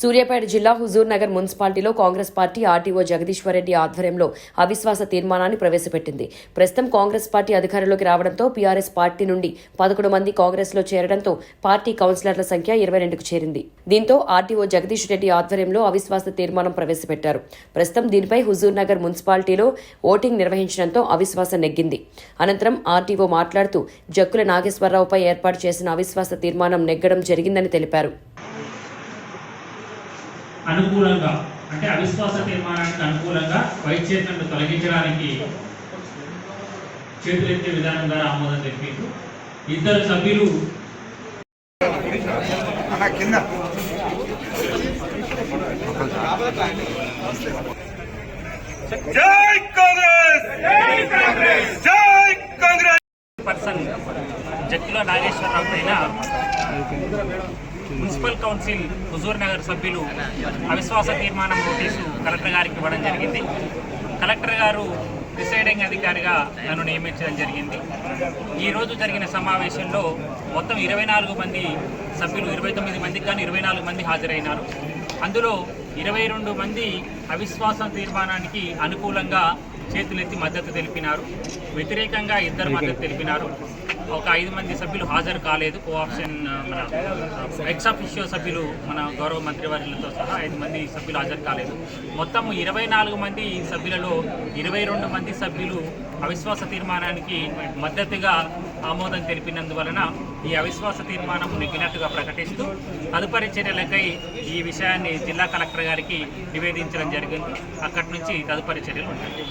సూర్యాపేట జిల్లా హుజూర్ నగర్ మున్సిపాలిటీలో Congress party RTO Jagadishwar Reddy ఆధ్వర్యంలో అవిశ్వాస తీర్మానాన్ని ప్రవేశపెట్టింది. ప్రస్తుతం కాంగ్రెస్ పార్టీ అధికారంలోకి రావడంతో పీఆర్ఎస్ పార్టీ నుండి పదకొండు మంది కాంగ్రెస్లో చేరడంతో పార్టీ కౌన్సిలర్ల సంఖ్య ఇరవై రెండుకు చేరింది. దీంతో ఆర్టీఓ జగదీష్ రెడ్డి ఆధ్వర్యంలో అవిశ్వాస తీర్మానం ప్రవేశపెట్టారు. ప్రస్తుతం దీనిపై హుజూర్ నగర్ మున్సిపాలిటీలో ఓటింగ్ నిర్వహించడంతో అవిశ్వాసం నెగ్గింది. అనంతరం ఆర్టీఓ మాట్లాడుతూ జక్కుల నాగేశ్వరరావుపై ఏర్పాటు చేసిన అవిశ్వాస తీర్మానం నెగ్గడం జరిగిందని తెలిపారు. అనుకూలంగా అంటే అవిశ్వాస తీర్మానానికి అనుకూలంగా వైస్ చైర్మన్ తొలగించడానికి చేతులెత్తే విధానం ద్వారా ఆమోదం తెలిపింది ఇద్దరు సభ్యులు అన్న కింద. జై కాంగ్రెస్! జై కాంగ్రెస్! జై కాంగ్రెస్ పర్సన్ జక్కుల నాగేశ్వరరావు పైన మున్సిపల్ కౌన్సిల్ హుజూర్ నగర్ సభ్యులు అవిశ్వాస తీర్మానం నోటీసు కలెక్టర్ గారికి ఇవ్వడం జరిగింది. కలెక్టర్ గారు ప్రిసైడింగ్ అధికారిగా నన్ను నియమించడం జరిగింది. ఈరోజు జరిగిన సమావేశంలో మొత్తం ఇరవై నాలుగు మంది సభ్యులు ఇరవై తొమ్మిది మందికి కానీ ఇరవై నాలుగు మంది హాజరైనారు. అందులో ఇరవై రెండు మంది అవిశ్వాసం తీర్మానానికి అనుకూలంగా చేతులెత్తి మద్దతు తెలిపినారు. వ్యతిరేకంగా ఇద్దరు మద్దతు తెలిపినారు. ఒక ఐదు మంది సభ్యులు హాజరు కాలేదు. కోఆప్షన్ మన ఎక్సఫిషియో సభ్యులు మన గౌరవ మంత్రివర్యులతో సహా ఐదు మంది సభ్యులు హాజరు కాలేదు. మొత్తం ఇరవై నాలుగు మంది సభ్యులలో ఇరవై రెండు మంది సభ్యులు అవిశ్వాస తీర్మానానికి మద్దతుగా ఆమోదం తెలిపినందువలన ఈ అవిశ్వాస తీర్మానం నెగ్గినట్టుగా ప్రకటిస్తూ తదుపరి చర్యలకై ఈ విషయాన్ని జిల్లా కలెక్టర్ గారికి నివేదించడం జరిగింది. అక్కడి నుంచి తదుపరి చర్యలు ఉంటాయి.